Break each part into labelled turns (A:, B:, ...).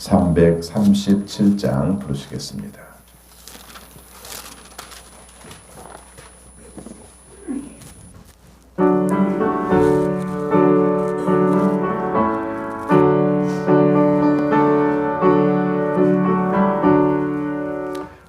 A: 337장 부르시겠습니다.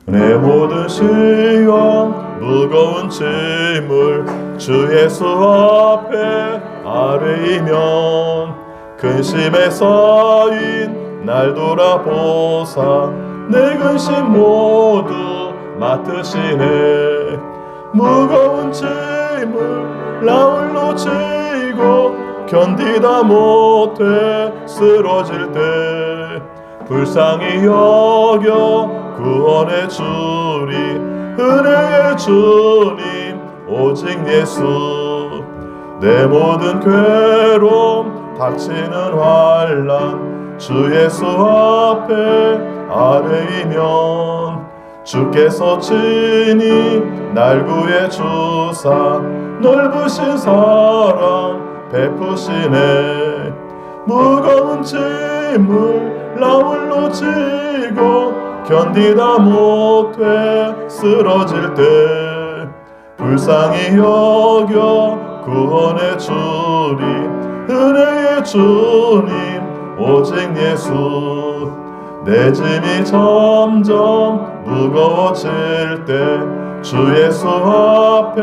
A: 내 모든 시험 무거운 짐을 주 예수 앞에 아뢰이면 근심에 쌓인 날 돌아보사. 내 근심 모두 맡으시네. 무거운 짐을 나홀로 지고 견디다 못해 쓰러질 때 불쌍히 여겨 구원의 주리 은혜의 주님 오직 예수. 내 모든 괴로움 닥치는 환란 주 예수 앞에 아뢰이면 주께서 친히 날 구해 주사 넓으신 사랑 베푸시네. 무거운 짐을 나홀로 지고 견디다 못해 쓰러질 때 불쌍히 여겨 구원의 주리 은혜의 주님 오직 예수 내 짐이 점점 무거워질 때 주 예수 앞에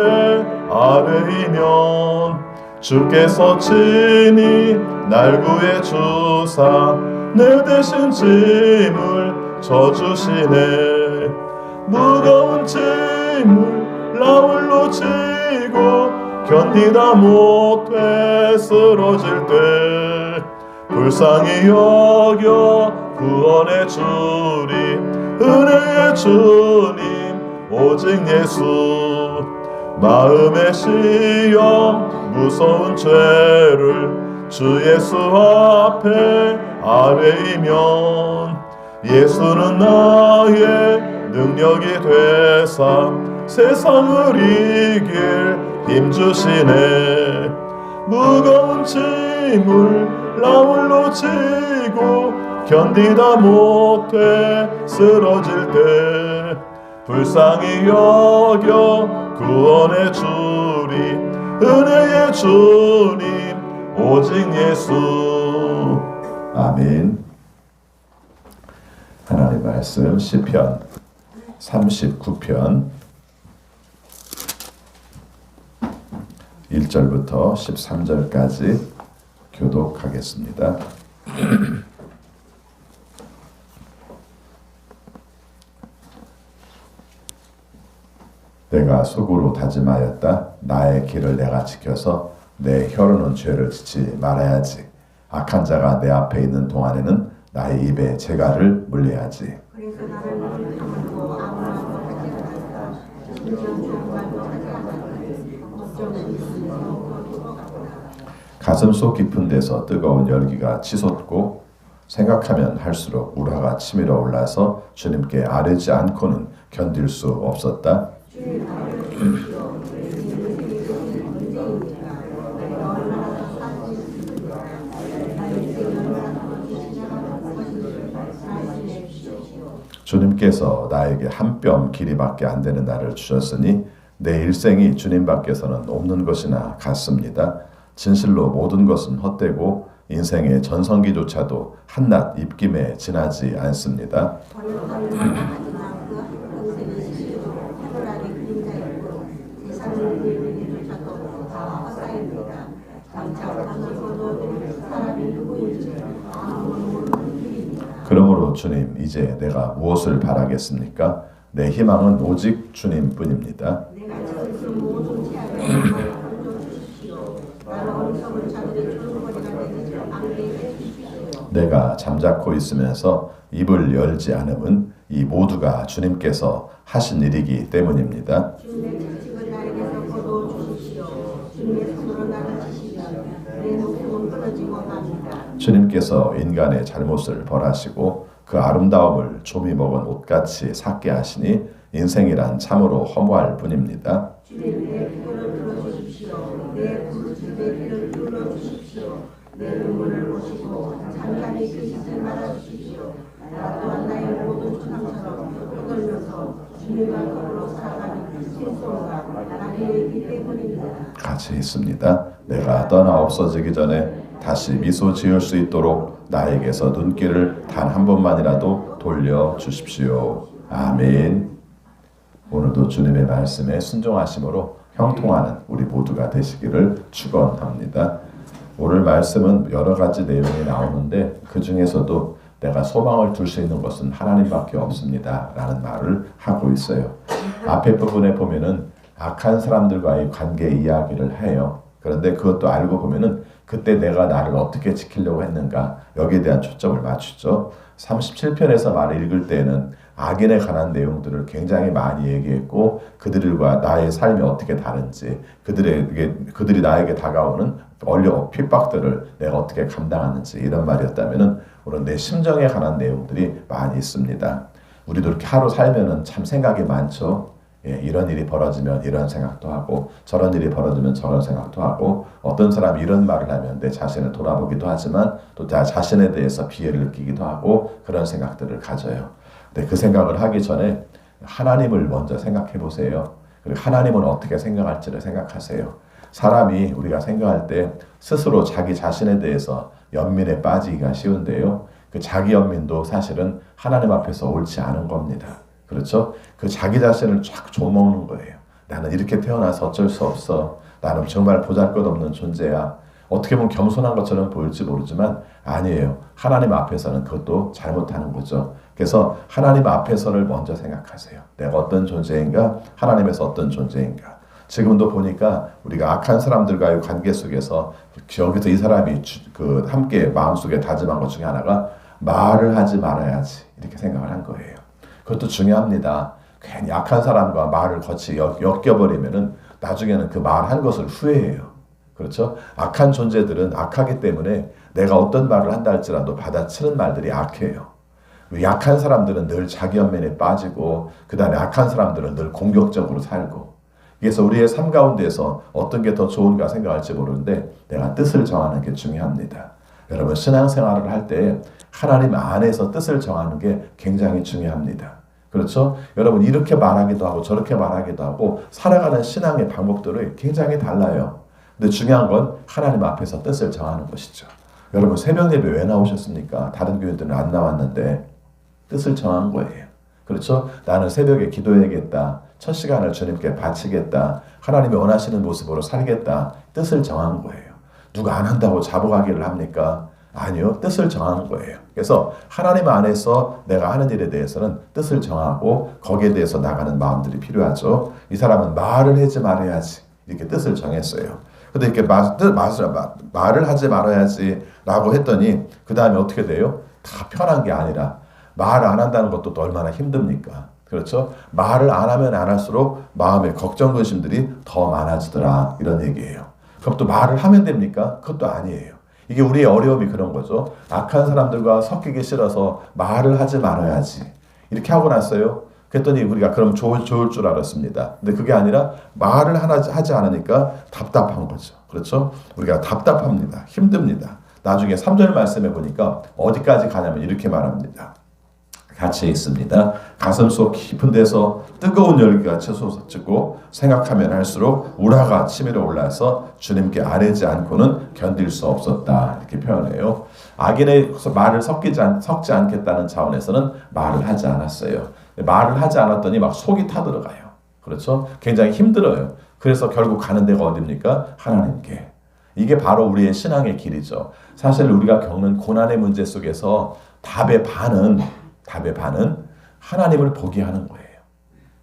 A: 아뢰이면 주께서 친히 날 구해 주사 내 대신 짐을 져주시네. 무거운 짐을 나홀로 지고 견디다 못해 쓰러질 때 불쌍히 여겨 구원의 주리 은혜의 주님 오직 예수. 마음의 시험 무서운 죄를 주 예수 앞에 아뢰이면 예수는 나의 능력이 되사 세상을 이길 힘주시네. 무거운 짐을 나홀로 지고 견디다 못해 쓰러질 때 불쌍히 여겨 구원의 주리 은혜의 주님 오직 예수. 아멘. 하나님 말씀 시편 39편 1절부터 13절까지 교독하겠습니다. 내가 속으로 다짐하였다. 나의 길을 내가 지켜서 내 혀로는 죄를 짓지 말아야지. 악한 자가 내 앞에 있는 동안에는 나의 입에 재갈을 물려야지
B: 않았다. 걱정은 있으며
A: 가슴 속 깊은 데서 뜨거운 열기가 치솟고 생각하면 할수록 우라가 치밀어 올라서 주님께 아뢰지 않고는 견딜 수 없었다. 주님께서 나에게 한 뼘 길이밖에 안 되는 날을 주셨으니 내 일생이 주님 밖에서는 없는 것이나 같습니다. 진실로 모든 것은 헛되고 인생의 전성기조차도 한낱 입김에 지나지 않습니다. 그러므로 주님, 이제 내가 무엇을 바라겠습니까? 내 희망은 오직 주님뿐입니다.
B: 내가
A: 잠자코 있으면서 입을 열지 않음은 이 모두가 주님께서 하신 일이기 때문입니다. 주님께서 인간의 잘못을 벌하시고 그 아름다움을 좀이 먹은 옷같이 삭게 하시니 인생이란 참으로 허무할 뿐입니다.
B: 주님 내 눈물을 보시고 잠잠히 계시지 말아 주십시오. 나 또한 나의 모든 주상처럼 떠돌면서 주님과 더불어 살아가는 나를 있기 때문입니다.
A: 같이 있습니다. 내가 떠나 없어지기 전에 다시 미소 지을 수 있도록 나에게서 눈길을 단 한 번만이라도 돌려 주십시오. 아멘. 오늘도 주님의 말씀에 순종하심으로 형통하는 우리 모두가 되시기를 축원합니다. 오늘 말씀은 여러 가지 내용이 나오는데 그 중에서도 내가 소망을 둘 수 있는 것은 하나님밖에 없습니다 라는 말을 하고 있어요. 앞에 부분에 보면은 악한 사람들과의 관계 이야기를 해요. 그런데 그것도 알고 보면은 그때 내가 나를 어떻게 지키려고 했는가 여기에 대한 초점을 맞추죠. 37편에서 말을 읽을 때는 악인에 관한 내용들을 굉장히 많이 얘기했고 그들과 나의 삶이 어떻게 다른지 그들에게 그들이 나에게 다가오는 어려 핍박들을 내가 어떻게 감당하는지 이런 말이었다면은 오늘 내 심정에 관한 내용들이 많이 있습니다. 우리도 이렇게 하루 살면은 참 생각이 많죠. 예, 이런 일이 벌어지면 이런 생각도 하고 저런 일이 벌어지면 저런 생각도 하고 어떤 사람이 이런 말을 하면 내 자신을 돌아보기도 하지만 또 나 자신에 대해서 비애를 느끼기도 하고 그런 생각들을 가져요. 근데 그 생각을 하기 전에 하나님을 먼저 생각해 보세요. 그리고 하나님은 어떻게 생각할지를 생각하세요. 사람이 우리가 생각할 때 스스로 자기 자신에 대해서 연민에 빠지기가 쉬운데요. 그 자기 연민도 사실은 하나님 앞에서 옳지 않은 겁니다. 그렇죠? 그 자기 자신을 쫙 조먹는 거예요. 나는 이렇게 태어나서 어쩔 수 없어. 나는 정말 보잘것없는 존재야. 어떻게 보면 겸손한 것처럼 보일지 모르지만 아니에요. 하나님 앞에서는 그것도 잘못하는 거죠. 그래서 하나님 앞에서를 먼저 생각하세요. 내가 어떤 존재인가? 하나님에서 어떤 존재인가? 지금도 보니까 우리가 악한 사람들과의 관계 속에서 여기서 이 사람이 주- 그 함께 마음속에 다짐한 것 중에 하나가 말을 하지 말아야지 이렇게 생각을 한 거예요. 그것도 중요합니다. 괜히 악한 사람과 말을 거치 엮- 엮여버리면은 나중에는 그 말한 것을 후회해요. 그렇죠? 악한 존재들은 악하기 때문에 내가 어떤 말을 한다 할지라도 받아치는 말들이 악해요. 약한 사람들은 늘 자기 연민에 빠지고 그 다음에 악한 사람들은 늘 공격적으로 살고 그래서 우리의 삶 가운데서 어떤 게 더 좋은가 생각할지 모르는데 내가 뜻을 정하는 게 중요합니다. 여러분 신앙생활을 할 때 하나님 안에서 뜻을 정하는 게 굉장히 중요합니다. 그렇죠? 여러분 이렇게 말하기도 하고 저렇게 말하기도 하고 살아가는 신앙의 방법들이 굉장히 달라요. 근데 중요한 건 하나님 앞에서 뜻을 정하는 것이죠. 여러분 새벽 예배 왜 나오셨습니까? 다른 교회들은 안 나왔는데 뜻을 정한 거예요. 그렇죠? 나는 새벽에 기도해야겠다. 첫 시간을 주님께 바치겠다. 하나님이 원하시는 모습으로 살겠다. 뜻을 정한 거예요. 누가 안 한다고 자복하기를 합니까? 아니요. 뜻을 정하는 거예요. 그래서 하나님 안에서 내가 하는 일에 대해서는 뜻을 정하고 거기에 대해서 나가는 마음들이 필요하죠. 이 사람은 말을 하지 말아야지. 이렇게 뜻을 정했어요. 근데 이렇게 마, 뜻, 말을, 말을 하지 말아야지 라고 했더니 그 다음에 어떻게 돼요? 다 편한 게 아니라 말 안 한다는 것도 또 얼마나 힘듭니까? 그렇죠? 말을 안 하면 안 할수록 마음의 걱정 근심들이 더 많아지더라 이런 얘기예요. 그럼 또 말을 하면 됩니까? 그것도 아니에요. 이게 우리의 어려움이 그런 거죠. 악한 사람들과 섞이기 싫어서 말을 하지 말아야지 이렇게 하고 났어요. 그랬더니 우리가 그럼 좋을, 좋을 줄 알았습니다. 근데 그게 아니라 말을 하나, 하지 않으니까 답답한 거죠. 그렇죠? 우리가 답답합니다. 힘듭니다. 나중에 3절 말씀해 보니까 어디까지 가냐면 이렇게 말합니다. 같이 있습니다. 가슴 속 깊은 데서 뜨거운 열기가 채솟았고 생각하면 할수록 우라가 치밀어 올라서 주님께 아뢰지 않고는 견딜 수 없었다 이렇게 표현해요. 악인의 말을 섞이지 않, 섞지 않겠다는 차원에서는 말을 하지 않았어요. 말을 하지 않았더니 막 속이 타들어가요. 그렇죠? 굉장히 힘들어요. 그래서 결국 가는 데가 어디입니까? 하나님께. 이게 바로 우리의 신앙의 길이죠. 사실 우리가 겪는 고난의 문제 속에서 답의 반은 답의 반은 하나님을 보게 하는 거예요.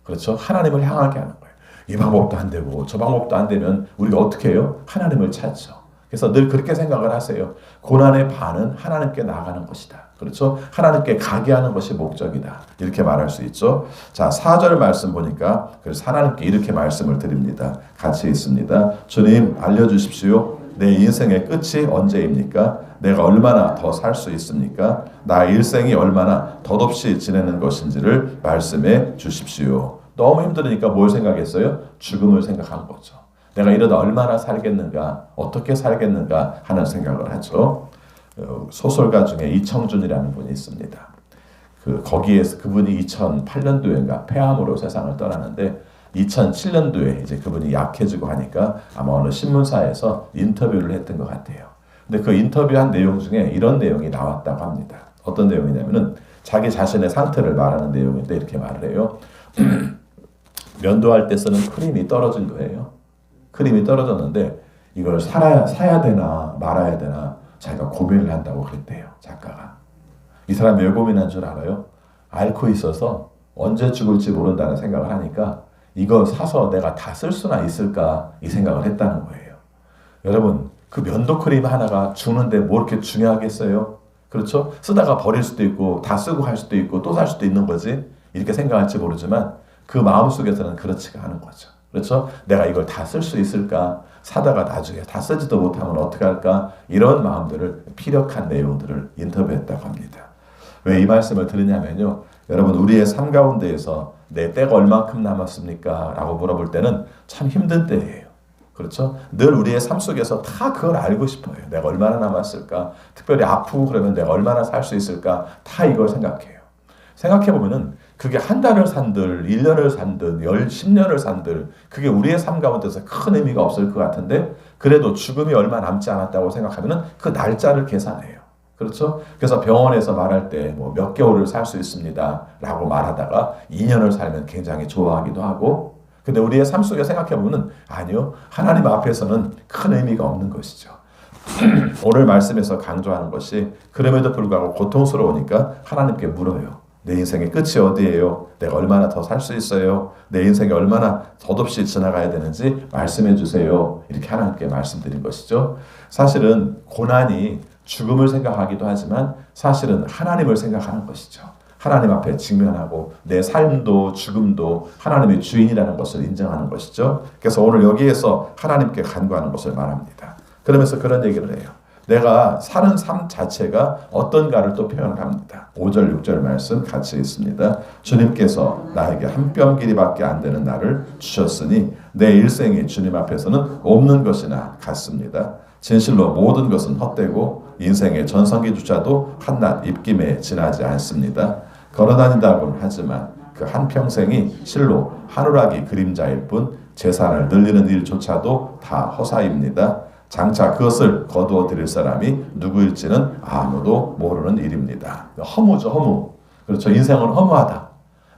A: 그렇죠? 하나님을 향하게 하는 거예요. 이 방법도 안 되고 저 방법도 안 되면 우리가 어떻게 해요? 하나님을 찾죠. 그래서 늘 그렇게 생각을 하세요. 고난의 반은 하나님께 나아가는 것이다. 그렇죠? 하나님께 가게 하는 것이 목적이다. 이렇게 말할 수 있죠. 자, 4절 말씀 보니까 그래서 하나님께 이렇게 말씀을 드립니다. 같이 있습니다. 주님 알려 주십시오. 내 인생의 끝이 언제입니까? 내가 얼마나 더 살 수 있습니까? 나의 일생이 얼마나 덧없이 지내는 것인지를 말씀해 주십시오. 너무 힘들으니까 뭘 생각했어요? 죽음을 생각한 거죠. 내가 이러다 얼마나 살겠는가, 어떻게 살겠는가 하는 생각을 하죠. 어, 소설가 중에 이청준이라는 분이 있습니다. 그 거기에서 그분이 2008년도인가 폐암으로 세상을 떠나는데 2007년도에 이제 그분이 약해지고 하니까 아마 어느 신문사에서 인터뷰를 했던 것 같아요. 근데 그 인터뷰한 내용 중에 이런 내용이 나왔다고 합니다. 어떤 내용이냐면은 자기 자신의 상태를 말하는 내용인데 이렇게 말을 해요. 면도할 때 쓰는 크림이 떨어진 거예요. 크림이 떨어졌는데 이걸 살아야 사야 되나 말아야 되나 자기가 고민을 한다고 그랬대요. 작가가. 이 사람 왜 고민한 줄 알아요? 앓고 있어서 언제 죽을지 모른다는 생각을 하니까 이거 사서 내가 다 쓸 수나 있을까 이 생각을 했다는 거예요. 여러분 그 면도 크림 하나가 죽는데 뭐 이렇게 중요하겠어요? 그렇죠? 쓰다가 버릴 수도 있고 다 쓰고 할 수도 있고 또 살 수도 있는 거지 이렇게 생각할지 모르지만 그 마음 속에서는 그렇지가 않은 거죠. 그렇죠? 내가 이걸 다 쓸 수 있을까? 사다가 나중에 다 쓰지도 못하면 어떻게 할까? 이런 마음들을 피력한 내용들을 인터뷰했다고 합니다. 왜 이 말씀을 들으냐면요. 여러분 우리의 삶 가운데에서 내 때가 얼만큼 남았습니까? 라고 물어볼 때는 참 힘든 때예요. 그렇죠? 늘 우리의 삶 속에서 다 그걸 알고 싶어요. 내가 얼마나 남았을까? 특별히 아프고 그러면 내가 얼마나 살 수 있을까? 다 이걸 생각해요. 생각해 보면은 그게 한 달을 산들, 1년을 산들, 열, 10년을 산들, 그게 우리의 삶 가운데서 큰 의미가 없을 것 같은데, 그래도 죽음이 얼마 남지 않았다고 생각하면은 그 날짜를 계산해요. 그렇죠? 그래서 병원에서 말할 때 뭐 몇 개월을 살 수 있습니다. 라고 말하다가 2년을 살면 굉장히 좋아하기도 하고, 근데 우리의 삶 속에 생각해 보면 아니요. 하나님 앞에서는 큰 의미가 없는 것이죠. 오늘 말씀에서 강조하는 것이 그럼에도 불구하고 고통스러우니까 하나님께 물어요. 내 인생의 끝이 어디예요? 내가 얼마나 더 살 수 있어요? 내 인생이 얼마나 덧없이 지나가야 되는지 말씀해 주세요. 이렇게 하나님께 말씀드린 것이죠. 사실은 고난이 죽음을 생각하기도 하지만 사실은 하나님을 생각하는 것이죠. 하나님 앞에 직면하고 내 삶도 죽음도 하나님의 주인이라는 것을 인정하는 것이죠. 그래서 오늘 여기에서 하나님께 간구하는 것을 말합니다. 그러면서 그런 얘기를 해요. 내가 사는 삶 자체가 어떤가를 또 표현을 합니다. 5절, 6절 말씀 같이 있습니다. 주님께서 나에게 한 뼘 길이밖에 안 되는 나를 주셨으니 내 일생이 주님 앞에서는 없는 것이나 같습니다. 진실로 모든 것은 헛되고 인생의 전성기조차도 한낱 입김에 지나지 않습니다. 걸어다닌다곤 하지만 그 한 평생이 실로 하루라기 그림자일 뿐 재산을 늘리는 일조차도 다 허사입니다. 장차 그것을 거두어 드릴 사람이 누구일지는 아무도 모르는 일입니다. 허무죠, 허무. 그렇죠. 인생은 허무하다.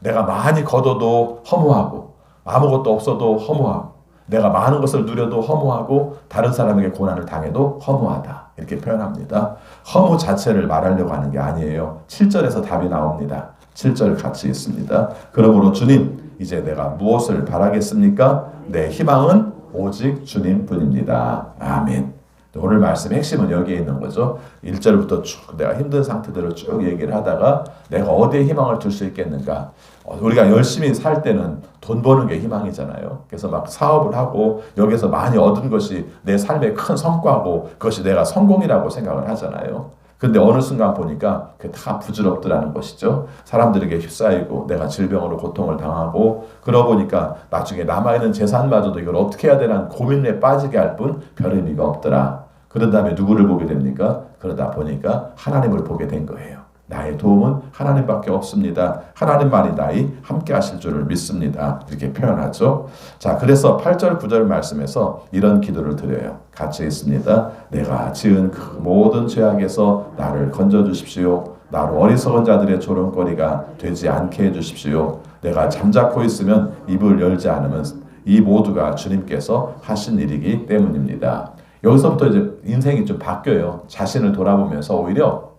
A: 내가 많이 거둬도 허무하고, 아무것도 없어도 허무하고, 내가 많은 것을 누려도 허무하고, 다른 사람에게 고난을 당해도 허무하다. 이렇게 표현합니다. 허무 자체를 말하려고 하는 게 아니에요. 7절에서 답이 나옵니다. 7절 같이 있습니다. 그러므로 주님, 이제 내가 무엇을 바라겠습니까? 내 희망은 오직 주님뿐입니다. 아멘. 오늘 말씀 핵심은 여기에 있는 거죠. 1절부터 쭉 내가 힘든 상태들을 쭉 얘기를 하다가 내가 어디에 희망을 둘 수 있겠는가? 어, 우리가 열심히 살 때는 돈 버는 게 희망이잖아요. 그래서 막 사업을 하고 여기서 많이 얻은 것이 내 삶의 큰 성과고 그것이 내가 성공이라고 생각을 하잖아요. 근데 어느 순간 보니까 그게 다 부질없더라는 것이죠. 사람들에게 휩싸이고 내가 질병으로 고통을 당하고 그러고 보니까 나중에 남아있는 재산마저도 이걸 어떻게 해야 되나 고민에 빠지게 할 뿐 별 의미가 없더라. 그런 다음에 누구를 보게 됩니까? 그러다 보니까 하나님을 보게 된 거예요. 나의 도움은 하나님밖에 없습니다. 하나님만이 나의 함께 하실 줄을 믿습니다. 이렇게 표현하죠. 자, 그래서 8절, 9절 말씀에서 이런 기도를 드려요. 같이 있습니다. 내가 지은 그 모든 죄악에서 나를 건져 주십시오. 나로 어리석은 자들의 조롱거리가 되지 않게 해 주십시오. 내가 잠자코 있으면 입을 열지 않으면 이 모두가 주님께서 하신 일이기 때문입니다. 여기서부터 이제 인생이 좀 바뀌어요. 자신을 돌아보면서 오히려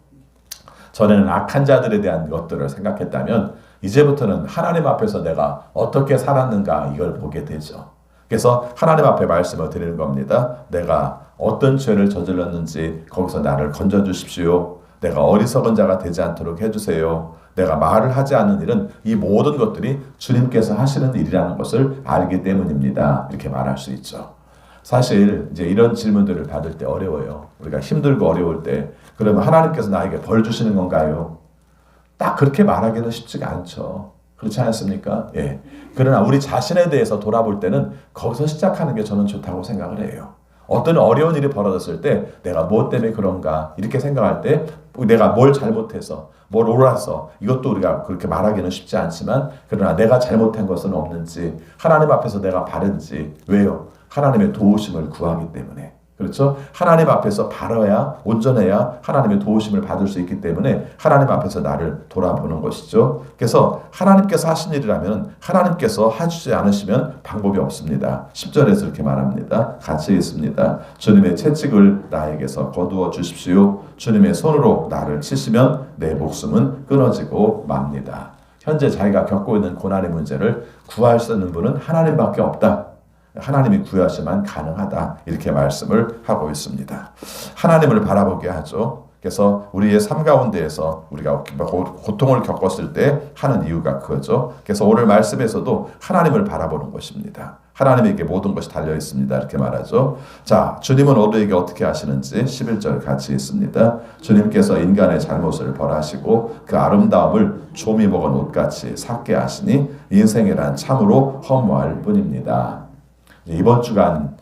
A: 전에는 악한 자들에 대한 것들을 생각했다면 이제부터는 하나님 앞에서 내가 어떻게 살았는가 이걸 보게 되죠. 그래서 하나님 앞에 말씀을 드리는 겁니다. 내가 어떤 죄를 저질렀는지 거기서 나를 건져 주십시오. 내가 어리석은 자가 되지 않도록 해주세요. 내가 말을 하지 않는 일은 이 모든 것들이 주님께서 하시는 일이라는 것을 알기 때문입니다. 이렇게 말할 수 있죠. 사실 이제 이런 질문들을 받을 때 어려워요. 우리가 힘들고 어려울 때 그러면 하나님께서 나에게 벌 주시는 건가요? 딱 그렇게 말하기는 쉽지가 않죠. 그렇지 않습니까? 예. 그러나 우리 자신에 대해서 돌아볼 때는 거기서 시작하는 게 저는 좋다고 생각을 해요. 어떤 어려운 일이 벌어졌을 때 내가 무엇 때문에 그런가 이렇게 생각할 때 내가 뭘 잘못해서 뭘 옳아서 이것도 우리가 그렇게 말하기는 쉽지 않지만 그러나 내가 잘못한 것은 없는지 하나님 앞에서 내가 바른지 왜요? 하나님의 도우심을 구하기 때문에 그렇죠? 하나님 앞에서 바라야 온전해야 하나님의 도우심을 받을 수 있기 때문에 하나님 앞에서 나를 돌아보는 것이죠. 그래서 하나님께서 하신 일이라면 하나님께서 해주지 않으시면 방법이 없습니다. 10절에서 이렇게 말합니다. 같이 있습니다. 주님의 채찍을 나에게서 거두어 주십시오. 주님의 손으로 나를 치시면 내 목숨은 끊어지고 맙니다. 현재 자기가 겪고 있는 고난의 문제를 구할 수 있는 분은 하나님밖에 없다. 하나님이 구하시면 가능하다. 이렇게 말씀을 하고 있습니다. 하나님을 바라보게 하죠. 그래서 우리의 삶 가운데에서 우리가 고통을 겪었을 때 하는 이유가 그거죠. 그래서 오늘 말씀에서도 하나님을 바라보는 것입니다. 하나님에게 모든 것이 달려 있습니다. 이렇게 말하죠. 자, 주님은 우리에게 어떻게 하시는지 11절 같이 있습니다. 주님께서 인간의 잘못을 벌하시고 그 아름다움을 조미 먹은 옷같이 삭게 하시니 인생이란 참으로 허무할 뿐입니다. 이번 주간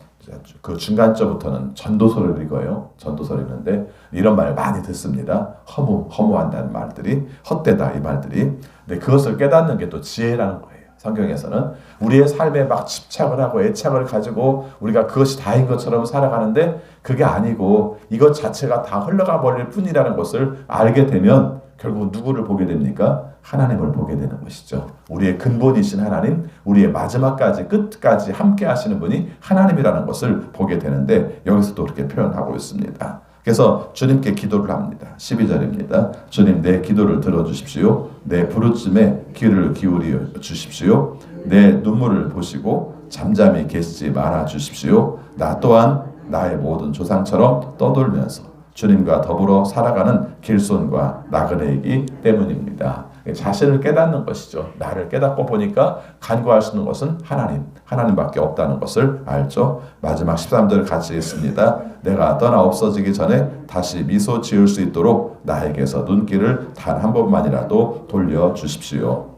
A: 그 중간쯤부터는 전도서를 읽어요. 전도서를 읽는데 이런 말 많이 듣습니다. 허무, 허무한다는 말들이, 헛되다 이 말들이. 근데 그것을 깨닫는 게 또 지혜라는 거예요. 성경에서는 우리의 삶에 막 집착을 하고 애착을 가지고 우리가 그것이 다인 것처럼 살아가는데 그게 아니고 이것 자체가 다 흘러가 버릴 뿐이라는 것을 알게 되면 결국 누구를 보게 됩니까? 하나님을 보게 되는 것이죠. 우리의 근본이신 하나님, 우리의 마지막까지 끝까지 함께 하시는 분이 하나님이라는 것을 보게 되는데 여기서도 그렇게 표현하고 있습니다. 그래서 주님께 기도를 합니다. 12절입니다. 주님 내 기도를 들어주십시오. 내 부르짖음에 귀를 기울여 주십시오. 내 눈물을 보시고 잠잠히 계시지 말아 주십시오. 나 또한 나의 모든 조상처럼 떠돌면서 주님과 더불어 살아가는 길손과 나그네이기 때문입니다. 자신을 깨닫는 것이죠. 나를 깨닫고 보니까 간구할 수 있는 것은 하나님, 하나님밖에 없다는 것을 알죠. 마지막 13절 같이 있습니다. 내가 떠나 없어지기 전에 다시 미소 지을 수 있도록 나에게서 눈길을 단 한 번만이라도 돌려 주십시오.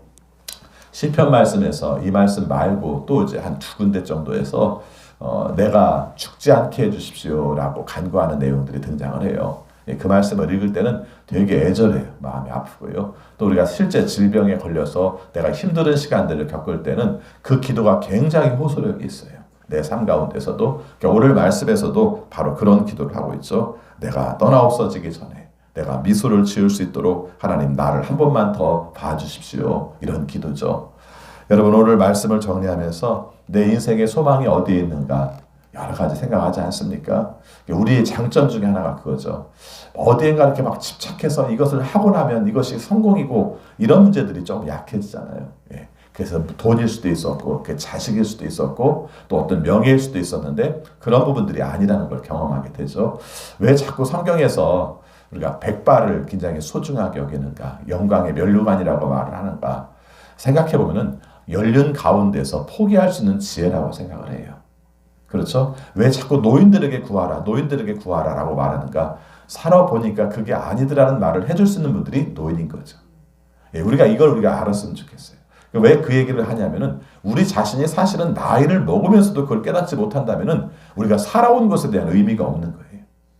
A: 시편 말씀에서 이 말씀 말고 또 이제 한 두 군데 정도에서 어, 내가 죽지 않게 해주십시오라고 간구하는 내용들이 등장을 해요. 예, 그 말씀을 읽을 때는 되게 애절해요. 마음이 아프고요. 또 우리가 실제 질병에 걸려서 내가 힘든 시간들을 겪을 때는 그 기도가 굉장히 호소력이 있어요. 내 삶 가운데서도 그러니까 오늘 말씀에서도 바로 그런 기도를 하고 있죠. 내가 떠나 없어지기 전에 내가 미소를 지을 수 있도록 하나님 나를 한 번만 더 봐주십시오. 이런 기도죠. 여러분 오늘 말씀을 정리하면서 내 인생의 소망이 어디에 있는가 여러 가지 생각하지 않습니까? 우리의 장점 중에 하나가 그거죠. 어디엔가 이렇게 막 집착해서 이것을 하고 나면 이것이 성공이고 이런 문제들이 좀 약해지잖아요. 예. 그래서 돈일 수도 있었고, 그 자식일 수도 있었고, 또 어떤 명예일 수도 있었는데 그런 부분들이 아니라는 걸 경험하게 되죠. 왜 자꾸 성경에서 우리가 백발을 굉장히 소중하게 여기는가, 영광의 멸류관이라고 말을 하는가 생각해 보면은 연륜 가운데서 포기할 수 있는 지혜라고 생각을 해요. 그렇죠? 왜 자꾸 노인들에게 구하라, 노인들에게 구하라 라고 말하는가? 살아보니까 그게 아니더라는 말을 해줄 수 있는 분들이 노인인 거죠. 예, 우리가 이걸 우리가 알았으면 좋겠어요. 왜 그 얘기를 하냐면은 우리 자신이 사실은 나이를 먹으면서도 그걸 깨닫지 못한다면은 우리가 살아온 것에 대한 의미가 없는 거예요.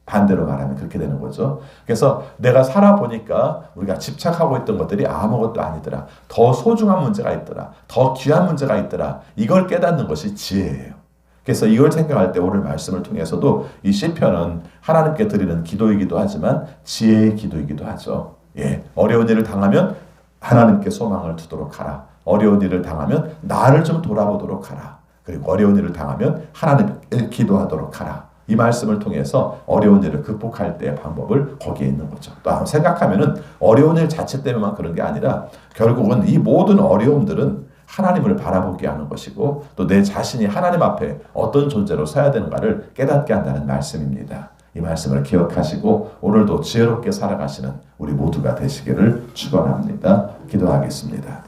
A: 반대로 말하면 그렇게 되는 거죠. 그래서 내가 살아보니까 우리가 집착하고 있던 것들이 아무것도 아니더라. 더 소중한 문제가 있더라. 더 귀한 문제가 있더라. 이걸 깨닫는 것이 지혜예요. 그래서 이걸 생각할 때 오늘 말씀을 통해서도 이 시편은 하나님께 드리는 기도이기도 하지만 지혜의 기도이기도 하죠. 예, 어려운 일을 당하면 하나님께 소망을 두도록 하라. 어려운 일을 당하면 나를 좀 돌아보도록 하라. 그리고 어려운 일을 당하면 하나님께 기도하도록 하라. 이 말씀을 통해서 어려운 일을 극복할 때의 방법을 거기에 있는 거죠. 또 생각하면은 어려운 일 자체 때문만 그런 게 아니라 결국은 이 모든 어려움들은 하나님을 바라보게 하는 것이고 또 내 자신이 하나님 앞에 어떤 존재로 서야 되는가를 깨닫게 한다는 말씀입니다. 이 말씀을 기억하시고 오늘도 지혜롭게 살아가시는 우리 모두가 되시기를 축원합니다. 기도하겠습니다.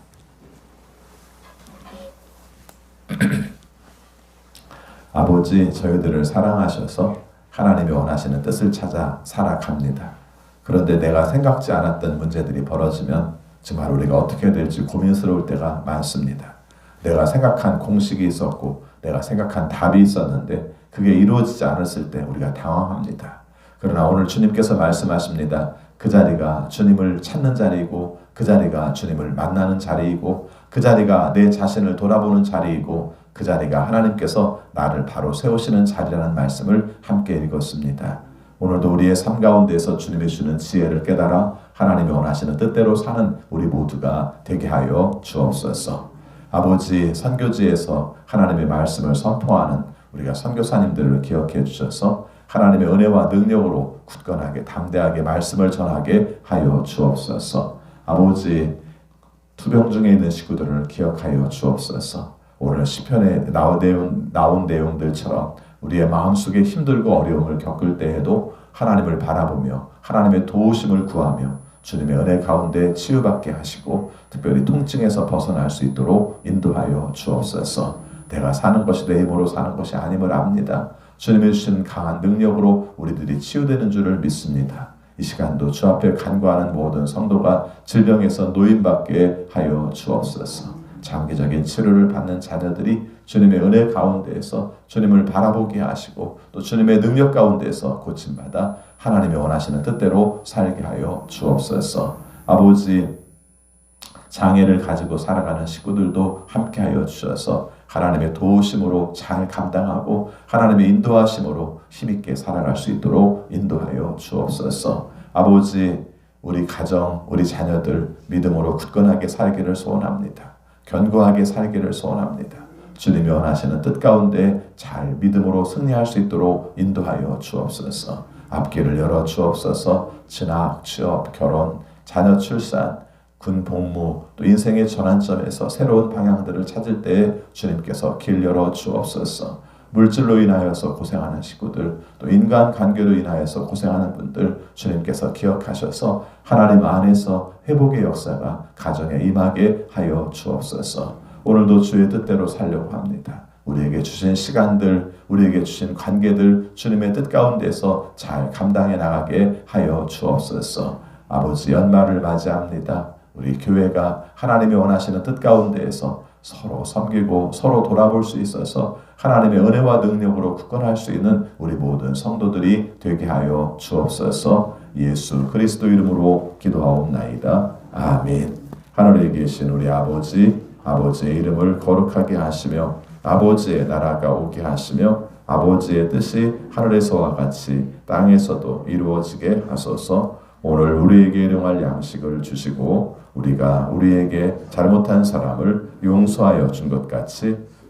A: 아버지 저희들을 사랑하셔서 하나님이 원하시는 뜻을 찾아 살아갑니다. 그런데 내가 생각지 않았던 문제들이 벌어지면 정말 우리가 어떻게 될지 고민스러울 때가 많습니다. 내가 생각한 공식이 있었고 내가 생각한 답이 있었는데 그게 이루어지지 않았을 때 우리가 당황합니다. 그러나 오늘 주님께서 말씀하십니다. 그 자리가 주님을 찾는 자리이고 그 자리가 주님을 만나는 자리이고 그 자리가 내 자신을 돌아보는 자리이고 그 자리가 하나님께서 나를 바로 세우시는 자리라는 말씀을 함께 읽었습니다. 오늘도 우리의 삶 가운데서 주님이 주는 지혜를 깨달아 하나님이 원하시는 뜻대로 사는 우리 모두가 되게 하여 주옵소서. 아버지 선교지에서 하나님의 말씀을 선포하는 우리가 선교사님들을 기억해 주셔서 하나님의 은혜와 능력으로 굳건하게 담대하게 말씀을 전하게 하여 주옵소서. 아버지 투병 중에 있는 식구들을 기억하여 주옵소서. 오늘 시편에 나온 내용 나온 내용들처럼 우리의 마음속에 힘들고 어려움을 겪을 때에도 하나님을 바라보며 하나님의 도우심을 구하며 주님의 은혜 가운데 치유받게 하시고 특별히 통증에서 벗어날 수 있도록 인도하여 주옵소서. 내가 사는 것이 내 힘으로 사는 것이 아님을 압니다. 주님이 주신 강한 능력으로 우리들이 치유되는 줄을 믿습니다. 이 시간도 주 앞에 간구하는 모든 성도가 질병에서 노인받게 하여 주옵소서. 장기적인 치료를 받는 자녀들이 주님의 은혜 가운데에서 주님을 바라보게 하시고 또 주님의 능력 가운데에서 고침받아 하나님이 원하시는 뜻대로 살게 하여 주옵소서. 아버지 장애를 가지고 살아가는 식구들도 함께하여 주셔서 하나님의 도우심으로 잘 감당하고 하나님의 인도하심으로 힘있게 살아갈 수 있도록 인도하여 주옵소서. 아버지 우리 가정, 우리 자녀들 믿음으로 굳건하게 살기를 소원합니다. 견고하게 살기를 소원합니다. 주님이 원하시는 뜻 가운데 잘 믿음으로 승리할 수 있도록 인도하여 주옵소서. 앞길을 열어 주옵소서. 진학, 취업, 결혼, 자녀 출산, 군 복무, 또 인생의 전환점에서 새로운 방향들을 찾을 때 주님께서 길 열어 주옵소서. 물질로 인하여서 고생하는 식구들, 또 인간 관계로 인하여서 고생하는 분들 주님께서 기억하셔서 하나님 안에서 회복의 역사가 가정에 임하게 하여 주옵소서. 오늘도 주의 뜻대로 살려고 합니다. 우리에게 주신 시간들, 우리에게 주신 관계들 주님의 뜻 가운데서 잘 감당해 나가게 하여 주옵소서. 아버지 연말을 맞이합니다. 우리 교회가 하나님이 원하시는 뜻 가운데에서 서로 섬기고 서로 돌아볼 수 있어서 하나님의 은혜와 능력으로 굳건할 수 있는 우리 모든 성도들이 되게 하여 주옵소서. 예수 그리스도 이름으로 기도하옵나이다. 아멘. 하늘에 계신 우리 아버지, 아버지의 이름을 거룩하게 하시며 아버지의 나라가 오게 하시며 아버지의 뜻이 하늘에서와 같이 땅에서도 이루어지게 하소서. 오늘 우리에게 일용할 양식을 주시고 우리가 우리에게 잘못한 사람을 용서하여 준 것 같이